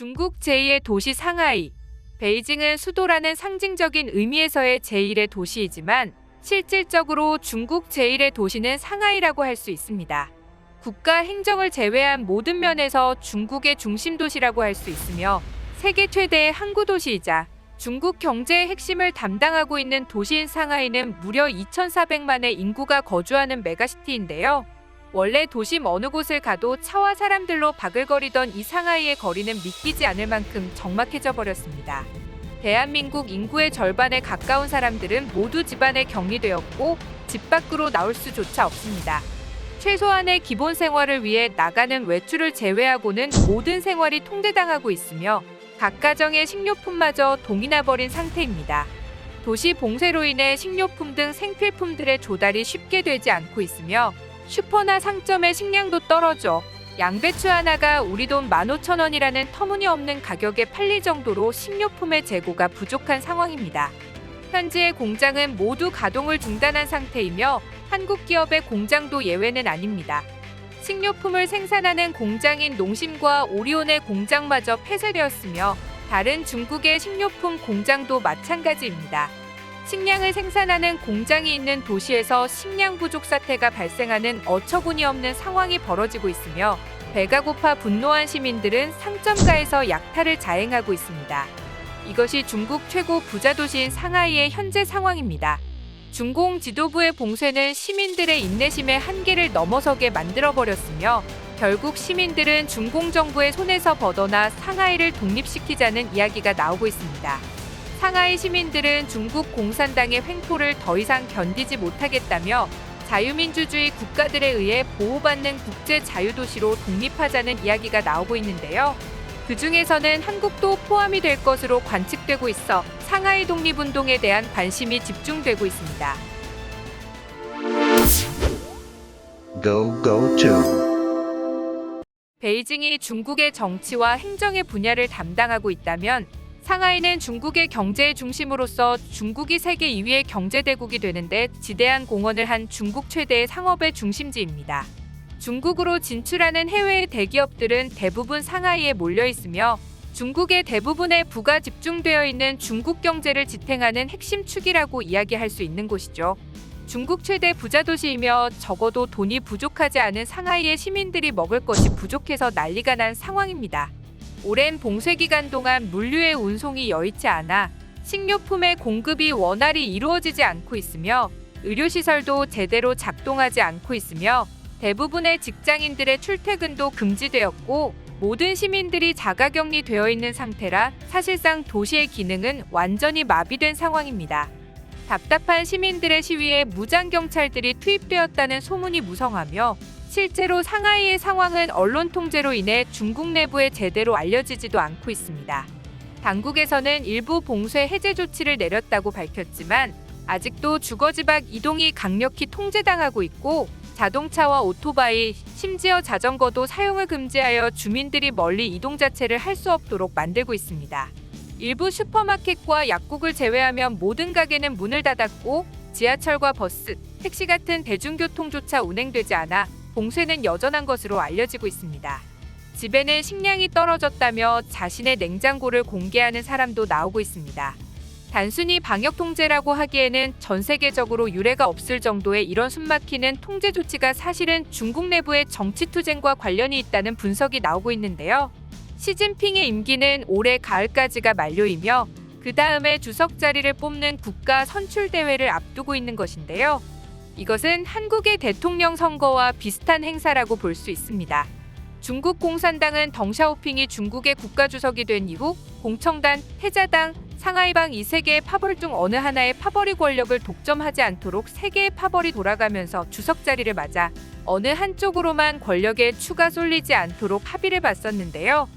중국 제2의 도시 상하이. 베이징은 수도라는 상징적인 의미에서의 제1의 도시이지만 실질적으로 중국 제1의 도시는 상하이라고 할 수 있습니다. 국가 행정을 제외한 모든 면에서 중국의 중심 도시라고 할 수 있으며 세계 최대의 항구 도시이자 중국 경제의 핵심을 담당하고 있는 도시인 상하이는 무려 2,400만의 인구가 거주하는 메가시티인데요. 원래 도심 어느 곳을 가도 차와 사람들로 바글거리던 이 상하이의 거리는 믿기지 않을 만큼 적막해져 버렸습니다. 대한민국 인구의 절반에 가까운 사람들은 모두 집안에 격리되었고 집 밖으로 나올 수조차 없습니다. 최소한의 기본 생활을 위해 나가는 외출을 제외하고는 모든 생활이 통제당하고 있으며 각 가정의 식료품마저 동이 나 버린 상태입니다. 도시 봉쇄로 인해 식료품 등 생필품들의 조달이 쉽게 되지 않고 있으며 슈퍼나 상점의 식량도 떨어져 양배추 하나가 우리 돈 15,000원이라는 터무니없는 가격에 팔릴 정도로 식료품의 재고가 부족한 상황입니다. 현지의 공장은 모두 가동을 중단한 상태이며 한국 기업의 공장도 예외는 아닙니다. 식료품을 생산하는 공장인 농심과 오리온의 공장마저 폐쇄되었으며 다른 중국의 식료품 공장도 마찬가지입니다. 식량을 생산하는 공장이 있는 도시에서 식량 부족 사태가 발생하는 어처구니 없는 상황이 벌어지고 있으며 배가 고파 분노한 시민들은 상점가에서 약탈을 자행하고 있습니다. 이것이 중국 최고 부자 도시인 상하이의 현재 상황입니다. 중공 지도부의 봉쇄는 시민들의 인내심의 한계를 넘어서게 만들어버렸으며 결국 시민들은 중공 정부의 손에서 벗어나 상하이를 독립시키자는 이야기가 나오고 있습니다. 상하이 시민들은 중국 공산당의 횡포를 더 이상 견디지 못하겠다며 자유민주주의 국가들에 의해 보호받는 국제 자유도시로 독립하자는 이야기가 나오고 있는데요. 그 중에서는 한국도 포함이 될 것으로 관측되고 있어 상하이 독립운동에 대한 관심이 집중되고 있습니다. Go go to. 베이징이 중국의 정치와 행정의 분야를 담당하고 있다면 상하이는 중국의 경제의 중심으로서 중국이 세계 2위의 경제대국이 되는데 지대한 공헌을 한 중국 최대의 상업의 중심지입니다. 중국으로 진출하는 해외의 대기업들은 대부분 상하이에 몰려 있으며 중국의 대부분의 부가 집중되어 있는 중국 경제를 지탱하는 핵심 축이라고 이야기할 수 있는 곳이죠. 중국 최대 부자 도시이며 적어도 돈이 부족하지 않은 상하이의 시민들이 먹을 것이 부족해서 난리가 난 상황입니다. 오랜 봉쇄 기간 동안 물류의 운송이 여의치 않아 식료품의 공급이 원활히 이루어지지 않고 있으며 의료시설도 제대로 작동하지 않고 있으며 대부분의 직장인들의 출퇴근도 금지되었고 모든 시민들이 자가격리 되어 있는 상태라 사실상 도시의 기능은 완전히 마비된 상황입니다. 답답한 시민들의 시위에 무장경찰들이 투입되었다는 소문이 무성하며 실제로 상하이의 상황은 언론 통제로 인해 중국 내부에 제대로 알려지지도 않고 있습니다. 당국에서는 일부 봉쇄 해제 조치를 내렸다고 밝혔지만 아직도 주거지박 이동이 강력히 통제당하고 있고 자동차와 오토바이, 심지어 자전거도 사용을 금지하여 주민들이 멀리 이동 자체를 할 수 없도록 만들고 있습니다. 일부 슈퍼마켓과 약국을 제외하면 모든 가게는 문을 닫았고 지하철과 버스, 택시 같은 대중교통조차 운행되지 않아 봉쇄는 여전한 것으로 알려지고 있습니다. 집에는 식량이 떨어졌다며 자신의 냉장고를 공개하는 사람도 나오고 있습니다. 단순히 방역 통제라고 하기에는 전 세계적으로 유례가 없을 정도의 이런 숨막히는 통제 조치가 사실은 중국 내부의 정치 투쟁과 관련이 있다는 분석이 나오고 있는데요. 시진핑의 임기는 올해 가을까지가 만료이며 그 다음에 주석 자리를 뽑는 국가 선출 대회를 앞두고 있는 것인데요. 이것은 한국의 대통령 선거와 비슷한 행사라고 볼 수 있습니다. 중국 공산당은 덩샤오핑이 중국의 국가주석이 된 이후 공청단, 태자당, 상하이방 이 세 개의 파벌 중 어느 하나의 파벌이 권력을 독점하지 않도록 세 개의 파벌이 돌아가면서 주석 자리를 맞아 어느 한쪽으로만 권력에 추가 쏠리지 않도록 합의를 봤었는데요.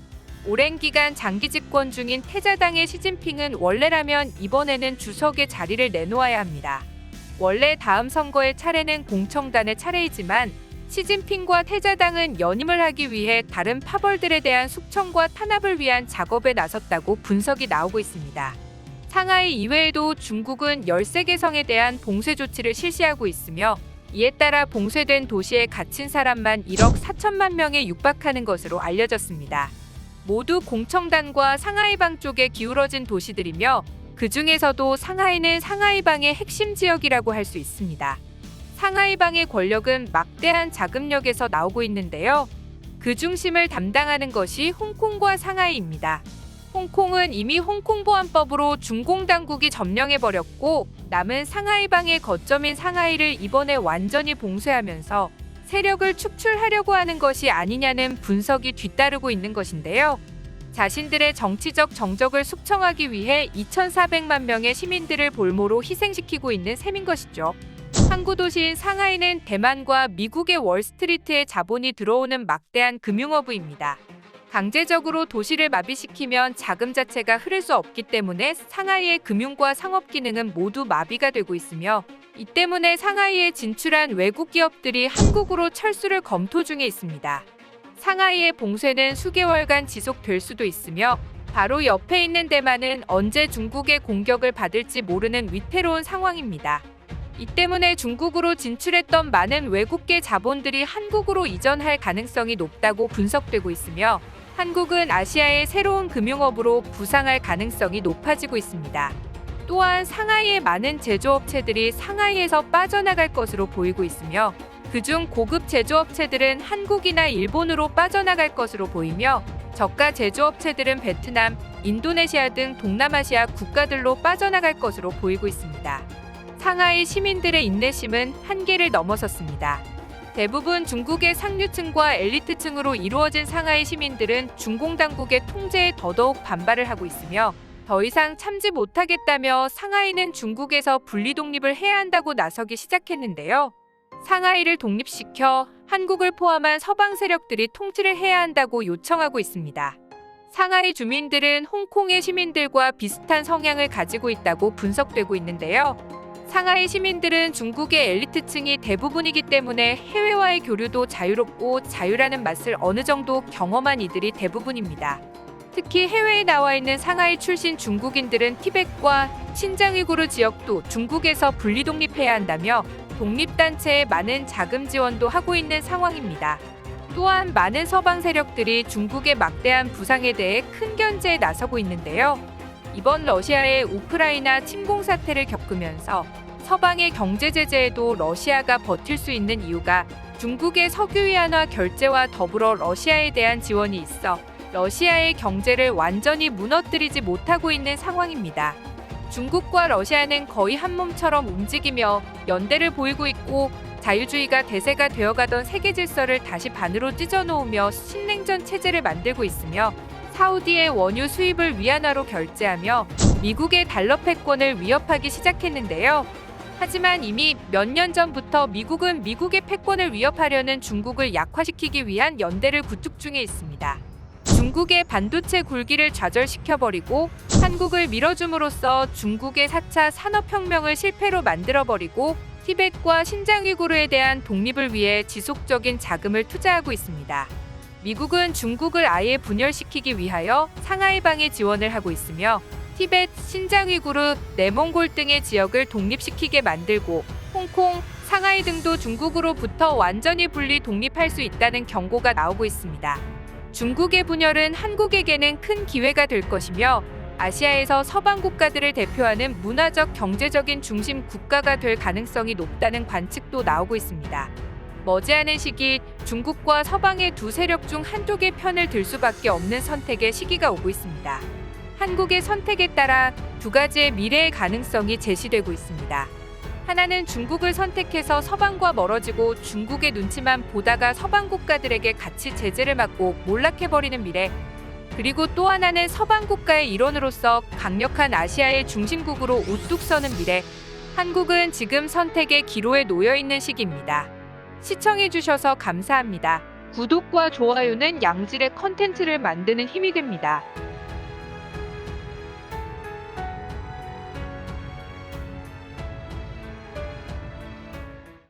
오랜 기간 장기 집권 중인 태자당의 시진핑은 원래라면 이번에는 주석의 자리를 내놓아야 합니다. 원래 다음 선거의 차례는 공청단의 차례이지만 시진핑과 태자당은 연임을 하기 위해 다른 파벌들에 대한 숙청과 탄압을 위한 작업에 나섰다고 분석이 나오고 있습니다. 상하이 이외에도 중국은 13개 성에 대한 봉쇄 조치를 실시하고 있으며 이에 따라 봉쇄된 도시에 갇힌 사람만 1억 4천만 명에 육박하는 것으로 알려졌습니다. 모두 공청단과 상하이방 쪽에 기울어진 도시들이며 그 중에서도 상하이는 상하이방의 핵심 지역이라고 할 수 있습니다. 상하이방의 권력은 막대한 자금력에서 나오고 있는데요. 그 중심을 담당하는 것이 홍콩과 상하이입니다. 홍콩은 이미 홍콩보안법으로 중공 당국이 점령해버렸고 남은 상하이방의 거점인 상하이를 이번에 완전히 봉쇄하면서 세력을 축출하려고 하는 것이 아니냐는 분석이 뒤따르고 있는 것인데요. 자신들의 정치적 정적을 숙청하기 위해 2,400만 명의 시민들을 볼모로 희생시키고 있는 셈인 것이죠. 항구 도시인 상하이는 대만과 미국의 월스트리트에 자본이 들어오는 막대한 금융허브입니다. 강제적으로 도시를 마비시키면 자금 자체가 흐를 수 없기 때문에 상하이의 금융과 상업 기능은 모두 마비가 되고 있으며 이 때문에 상하이에 진출한 외국 기업들이 한국으로 철수를 검토 중에 있습니다. 상하이의 봉쇄는 수개월간 지속될 수도 있으며 바로 옆에 있는 대만은 언제 중국의 공격을 받을지 모르는 위태로운 상황입니다. 이 때문에 중국으로 진출했던 많은 외국계 자본들이 한국으로 이전할 가능성이 높다고 분석되고 있으며 한국은 아시아의 새로운 금융업으로 부상할 가능성이 높아지고 있습니다. 또한 상하이의 많은 제조업체들이 상하이에서 빠져나갈 것으로 보이고 있으며 그중 고급 제조업체들은 한국이나 일본으로 빠져나갈 것으로 보이며 저가 제조업체들은 베트남, 인도네시아 등 동남아시아 국가들로 빠져나갈 것으로 보이고 있습니다. 상하이 시민들의 인내심은 한계를 넘어섰습니다. 대부분 중국의 상류층과 엘리트층으로 이루어진 상하이 시민들은 중공 당국의 통제에 더더욱 반발을 하고 있으며 더 이상 참지 못하겠다며 상하이는 중국에서 분리 독립을 해야 한다고 나서기 시작했는데요. 상하이를 독립시켜 한국을 포함한 서방 세력들이 통치를 해야 한다고 요청하고 있습니다. 상하이 주민들은 홍콩의 시민들과 비슷한 성향을 가지고 있다고 분석되고 있는데요. 상하이 시민들은 중국의 엘리트층이 대부분이기 때문에 해외와의 교류도 자유롭고 자유라는 맛을 어느 정도 경험한 이들이 대부분입니다. 특히 해외에 나와 있는 상하이 출신 중국인들은 티벳과 신장위구르 지역도 중국에서 분리 독립해야 한다며 독립단체에 많은 자금 지원도 하고 있는 상황입니다. 또한 많은 서방 세력들이 중국의 막대한 부상에 대해 큰 견제에 나서고 있는데요. 이번 러시아의 우크라이나 침공 사태를 겪으면서 서방의 경제 제재에도 러시아가 버틸 수 있는 이유가 중국의 석유 위안화 결제와 더불어 러시아에 대한 지원이 있어 러시아의 경제를 완전히 무너뜨리지 못하고 있는 상황입니다. 중국과 러시아는 거의 한 몸처럼 움직이며 연대를 보이고 있고 자유주의가 대세가 되어가던 세계 질서를 다시 반으로 찢어놓으며 신냉전 체제를 만들고 있으며 사우디의 원유 수입을 위안화로 결제하며 미국의 달러 패권을 위협하기 시작했는데요. 하지만 이미 몇 년 전부터 미국은 미국의 패권을 위협하려는 중국을 약화시키기 위한 연대를 구축 중에 있습니다. 중국의 반도체 굴기를 좌절시켜버리고 한국을 밀어줌으로써 중국의 4차 산업혁명을 실패로 만들어버리고 티벳과 신장위구르에 대한 독립을 위해 지속적인 자금을 투자하고 있습니다. 미국은 중국을 아예 분열시키기 위하여 상하이방에 지원을 하고 있으며 티벳, 신장위구르, 내몽골 등의 지역을 독립시키게 만들고 홍콩, 상하이 등도 중국으로부터 완전히 분리 독립할 수 있다는 경고가 나오고 있습니다. 중국의 분열은 한국에게는 큰 기회가 될 것이며 아시아에서 서방 국가들을 대표하는 문화적 경제적인 중심 국가가 될 가능성이 높다는 관측도 나오고 있습니다. 머지않은 시기 중국과 서방의 두 세력 중 한쪽의 편을 들 수밖에 없는 선택의 시기가 오고 있습니다. 한국의 선택에 따라 두 가지의 미래의 가능성이 제시되고 있습니다. 하나는 중국을 선택해서 서방과 멀어지고 중국의 눈치만 보다가 서방 국가들에게 같이 제재를 맞고 몰락해버리는 미래. 그리고 또 하나는 서방 국가의 일원으로서 강력한 아시아의 중심국으로 우뚝 서는 미래. 한국은 지금 선택의 기로에 놓여 있는 시기입니다. 시청해주셔서 감사합니다. 구독과 좋아요는 양질의 컨텐츠를 만드는 힘이 됩니다.